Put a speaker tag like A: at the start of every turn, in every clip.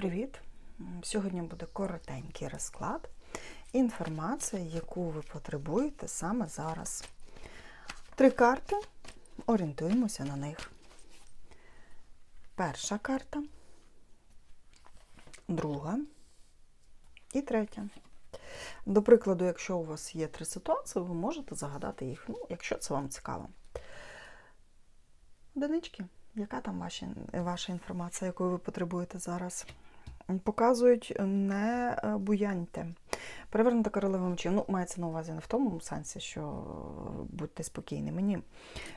A: Привіт! Сьогодні буде коротенький розклад. Інформація, яку ви потребуєте саме зараз. Три карти. Орієнтуємося на них. Перша карта, друга і третя. До прикладу, якщо у вас є три ситуації, ви можете загадати їх, ну, якщо це вам цікаво. Одинички. Яка там ваша, ваша інформація, якої ви потребуєте зараз? Показують не е, буяньте. Перевернута королева мечів. Ну, мається на увазі не в тому сенсі, що е, будьте спокійними. Ні.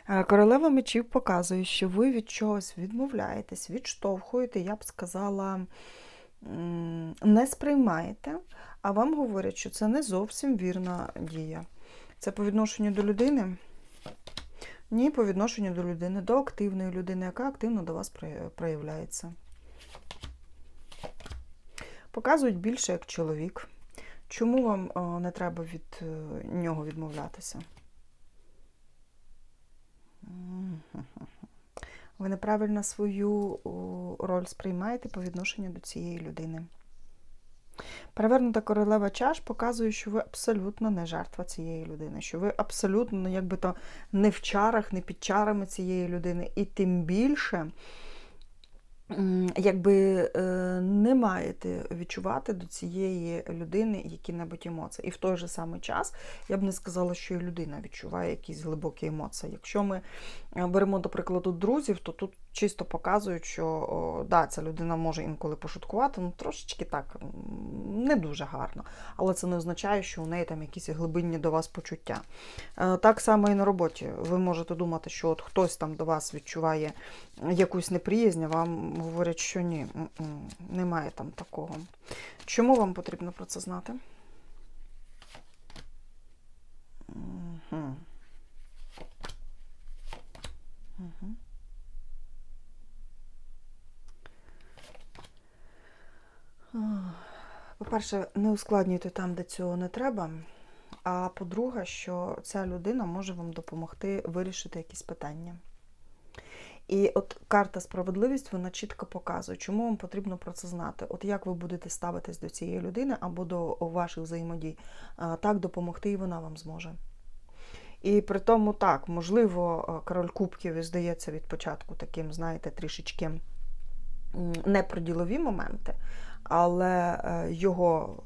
A: Е, Королева мечів показує, що ви від чогось відмовляєтесь, відштовхуєте, я б сказала, не сприймаєте, а вам говорять, що це не зовсім вірна дія. Це по відношенню до людини. Ні, по відношенню до людини, до активної людини, яка активно до вас проявляється. Показують більше як чоловік. Чому вам е, не треба від е, нього відмовлятися? Ви неправильно свою роль сприймаєте по відношенню до цієї людини. Перевернута королева чаш показує, що ви абсолютно не жертва цієї людини, що ви абсолютно, ну, якби то не в чарах, не під чарами цієї людини, і тим більше, якби е, не маєте відчувати до цієї людини які-небудь емоції. І в той же самий час я б не сказала, що і людина відчуває якісь глибокі емоції. Якщо ми е, беремо, до прикладу, друзів, то тут чисто показують, що о, да, ця людина може інколи пошуткувати, ну трошечки так не дуже гарно. Але це не означає, що у неї там якісь глибинні до вас почуття. Е, Так само і на роботі. Ви можете думати, що от хтось там до вас відчуває якусь неприязнь, а вам говорять, що ні, немає там такого. Чому вам потрібно про це знати? Мгм. Мгм. По-перше, не ускладнюйте там, де цього не треба. А по-друге, що ця людина може вам допомогти вирішити якісь питання. І от карта справедливість вона чітко показує, чому вам потрібно про це знати. От як ви будете ставитись до цієї людини або до ваших взаємодій, так допомогти і вона вам зможе. І при тому так, можливо, е, король кубків здається від початку таким, знаєте, трішечки не моменти, але е, його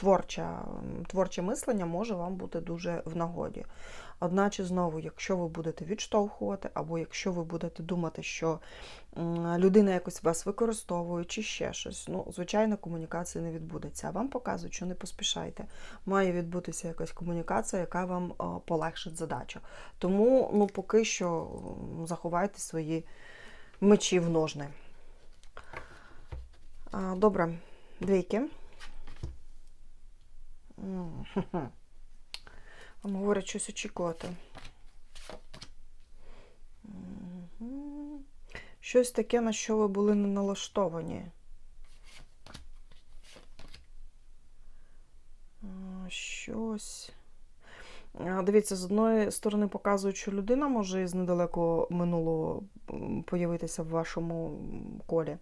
A: творча, творче мислення може вам бути дуже в нагоді. Одначе, знову, якщо ви будете відштовхувати, або якщо ви будете думати, що людина якось вас використовує чи ще щось, ну, звичайно, комунікації не відбудеться. А вам показують, що не поспішайте. Має відбутися якась комунікація, яка вам е, полегшить задачу. Тому ну, поки що заховайте свої мечі в ножни. Добре, двійки. Вам говорять щось очікувати. Щось таке, на що ви були не налаштовані. Щось. Дивіться, з одної сторони показують, що людина може із недалекого минулого появитися в вашому колі.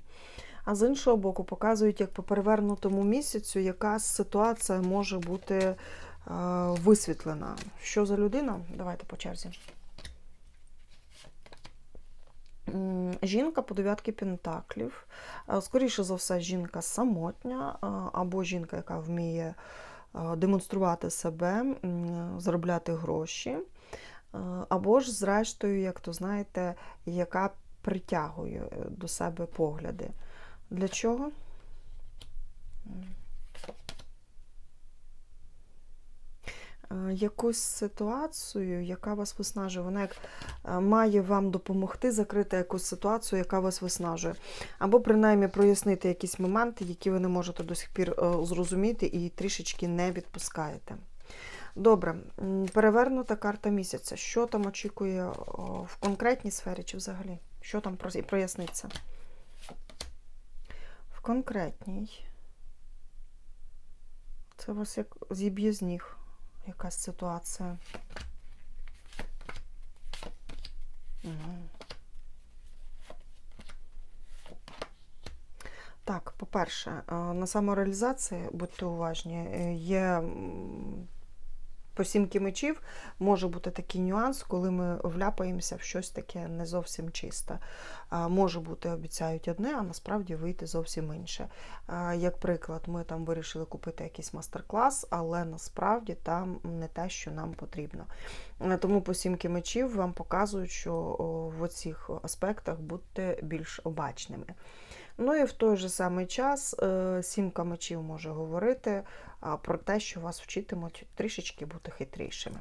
A: А з іншого боку, показують, як по перевернутому місяцю якась ситуація може бути е, висвітлена. Що за людина? Давайте по черзі. Жінка по дев'ятки пентаклів. Е, Скоріше за все, жінка самотня, е, або жінка, яка вміє демонструвати себе, заробляти гроші, або ж, зрештою, як то знаєте, яка притягує до себе погляди. Для чого? Е, Якусь ситуацію, яка вас виснажує, вона як е, має вам допомогти закрити якусь ситуацію, яка вас виснажує. Або принаймні прояснити якісь моменти, які ви не можете до сих пір е, зрозуміти і трішечки не відпускаєте. Добре, перевернута карта місяця. Що там очікує в конкретній сфері чи взагалі? Що там проясниться? Конкретній. Це вас як зіб'є з ніг якась ситуація. Так, по-перше, е, на самореалізації, будьте уважні, е, є по сімки мечів може бути такий нюанс, коли ми вляпаємося в щось таке не зовсім чисте. Може бути, обіцяють одне, а насправді вийти зовсім інше. Як приклад, ми там вирішили купити якийсь мастер-клас, але насправді там не те, що нам потрібно. Тому по сімки мечів вам показують, що в оцих аспектах будьте більш обачними. Ну і в той же самий час е, сімка мечів може говорити про те, що вас вчитимуть трішечки бути хитрішими.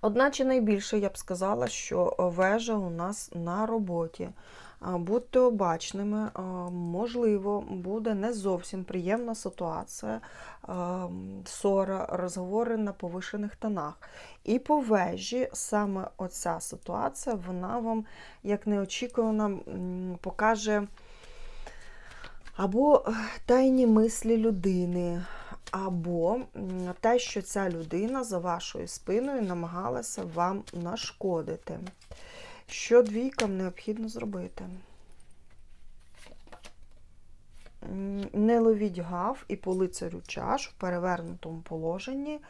A: Одначе найбільше я б сказала, що вежа у нас на роботі. Будьте обачними, можливо, буде не зовсім приємна ситуація, ссора, розговори на повишених тонах. І по вежі саме оця ситуація, вона вам, як неочікувано, покаже або тайні мислі людини, або те, що ця людина за вашою спиною намагалася вам нашкодити. Що двійкам необхідно зробити? Не ловіть гав і по лицарю чаш в перевернутому положенні е,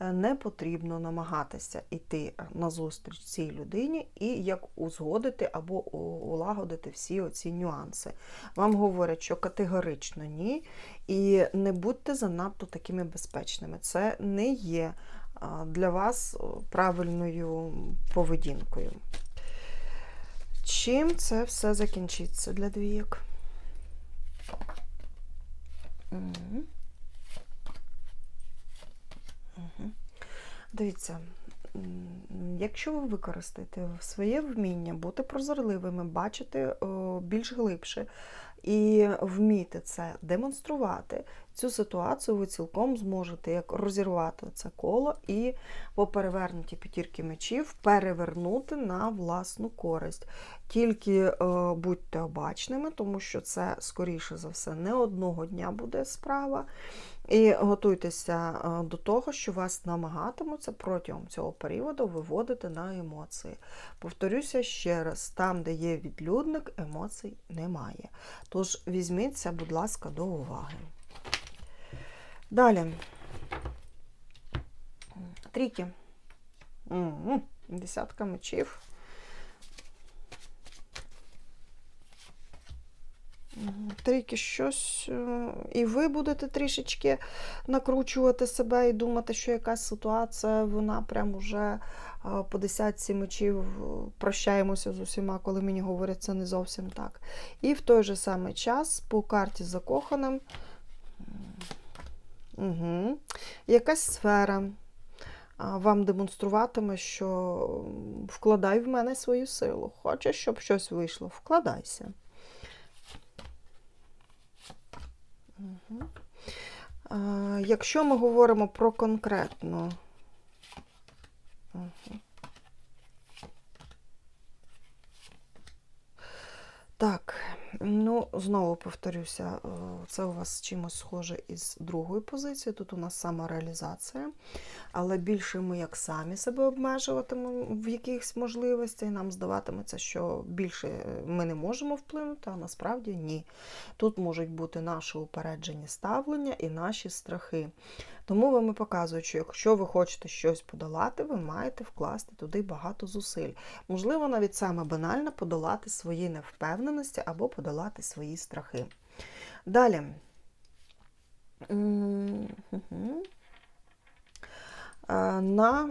A: не потрібно намагатися йти на зустріч цій людині і як узгодити або улагодити всі оці нюанси. Вам говорять, що категорично ні, і не будьте занадто такими безпечними. Це не є для вас правильною поведінкою. Чим це все закінчиться для двійок? Мгм. Дивіться, якщо ви використаєте своє вміння бути прозорливими, бачити більш глибше і вміти це демонструвати, цю ситуацію ви цілком зможете як розірвати це коло і по перевернуті п'ятірки мечів перевернути на власну користь. Тільки е, будьте обачними, тому що це, скоріше за все, не одного дня буде справа. І готуйтеся е, до того, що вас намагатимуться протягом цього періоду виводити на емоції. Повторюся ще раз: там, де є відлюдник, емоцій немає. Тож візьміться, будь ласка, до уваги. Далі. Трійки. Мгм. Десятка мечів. Трійки щось. е, І ви будете трішечки накручувати себе і думати, що якась ситуація, вона прям уже е, по десятці мечів е, прощаємося з усіма, коли мені говорять, це не зовсім так. І в той же самий час по карті закоханим. Угу. Якась сфера вам демонструватиме, що вкладай в мене свою силу. Хочеш, щоб щось вийшло, вкладайся. Якщо ми говоримо про конкретно. Угу. Так, ну, знову повторюся, е, це у вас чимось схоже із другої позиції. Тут у нас самореалізація, але більше ми як самі себе обмежуватимемо в якихось можливостях. Нам здаватиметься, що більше е, ми не можемо вплинути, а насправді ні. Тут можуть бути наші упереджені ставлення і наші страхи. Тому вам і показують, що якщо ви хочете щось подолати, ви маєте вкласти туди багато зусиль. Можливо, навіть саме банально подолати свої невпевненості або подолати свої страхи. Далі. Е, На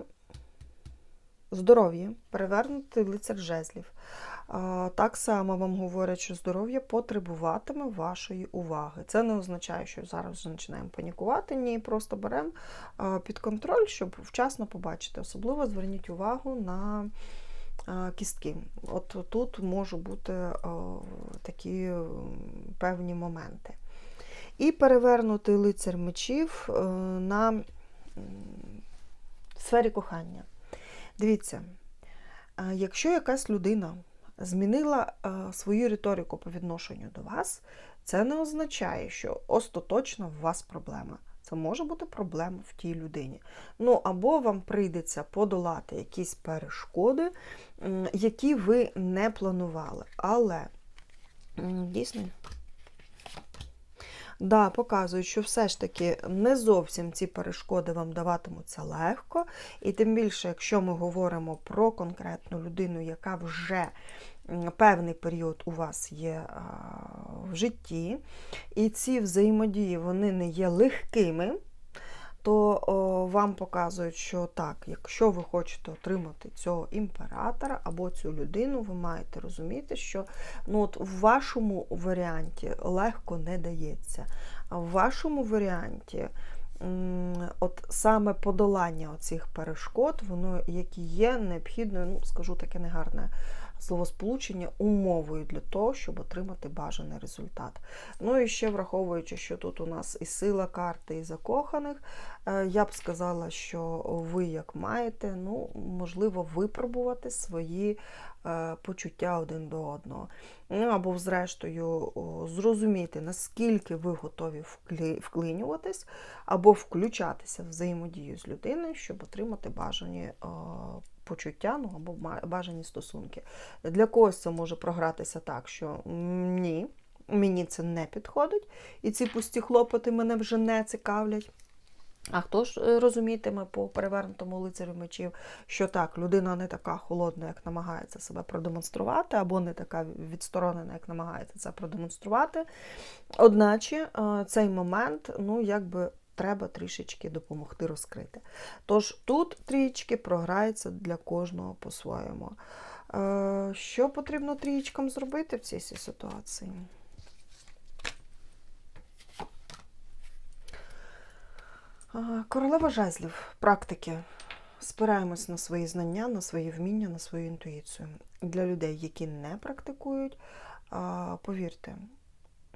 A: здоров'я перевернути лицар жезлів. Так само вам говорять, що здоров'я потребуватиме вашої уваги. Це не означає, що зараз починаємо панікувати. Ні, просто беремо під контроль, щоб вчасно побачити. Особливо зверніть увагу на кістки. От тут можуть бути такі певні моменти. І перевернути лицар мечів е, на сфері кохання. Дивіться, якщо якась людина змінила е, свою риторику по відношенню до вас, це не означає, що остаточно в вас проблема. Це може бути проблема в тій людині. Ну, або вам прийдеться подолати якісь перешкоди, які ви не планували. Але дійсно Да, показують, що все ж таки не зовсім ці перешкоди вам даватимуться легко. І тим більше, якщо ми говоримо про конкретну людину, яка вже певний період у вас є в житті, і ці взаємодії вони не є легкими. То о, вам показують, що так, якщо ви хочете отримати цього імператора або цю людину, ви маєте розуміти, що ну, от в вашому варіанті легко не дається. А в вашому варіанті от саме подолання оцих перешкод, воно які є необхідною, ну скажу таке негарне словосполучення, умовою для того, щоб отримати бажаний результат. Ну і ще враховуючи, що тут у нас і сила карти, і закоханих, е, я б сказала, що ви як маєте, ну, можливо, випробувати свої е, почуття один до одного. Ну, або, зрештою, зрозуміти, наскільки ви готові вклинюватись, або включатися в взаємодію з людиною, щоб отримати бажані е, почуття, ну або бажані стосунки. Для когось це може програтися так, що ні, мені це не підходить, і ці пусті хлопоти мене вже не цікавлять. А хто ж е, розумітиме по перевернутому лицарю мечів, що так, людина не така холодна, як намагається себе продемонструвати, або не така відсторонена, як намагається це продемонструвати. Одначе е, цей момент, ну, якби треба трішечки допомогти розкрити. Тож тут трієчки програється для кожного по-своєму. Е, Що потрібно трієчкам зробити в цій ситуації? Е, Королева жезлів, практики. Спираємось на свої знання, на свої вміння, на свою інтуїцію. Для людей, які не практикують, повірте,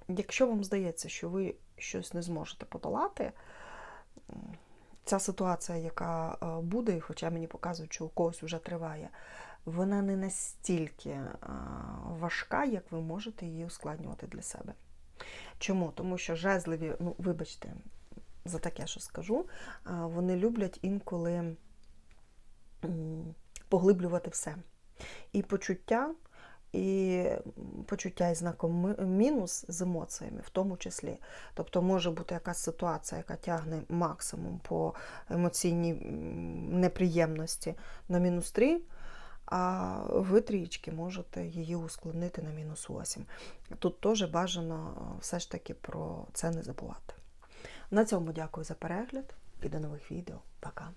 A: якщо вам здається, що ви щось не зможете подолати, ця ситуація, яка е, буде, хоча мені показують, що у когось вже триває, вона не настільки е, важка, як ви можете її ускладнювати для себе. Чому? Тому що жезливі, ну, вибачте, за таке, що скажу, вони люблять інколи поглиблювати все. І почуття, і почуття із знаком мінус з емоціями, в тому числі. Тобто може бути якась ситуація, яка тягне максимум по емоційній неприємності на мінус 3, а ви трієчки можете її ускладнити на мінус 8. Тут теж бажано все ж таки про це не забувати. На цьому дякую за перегляд і до нових відео. Пока!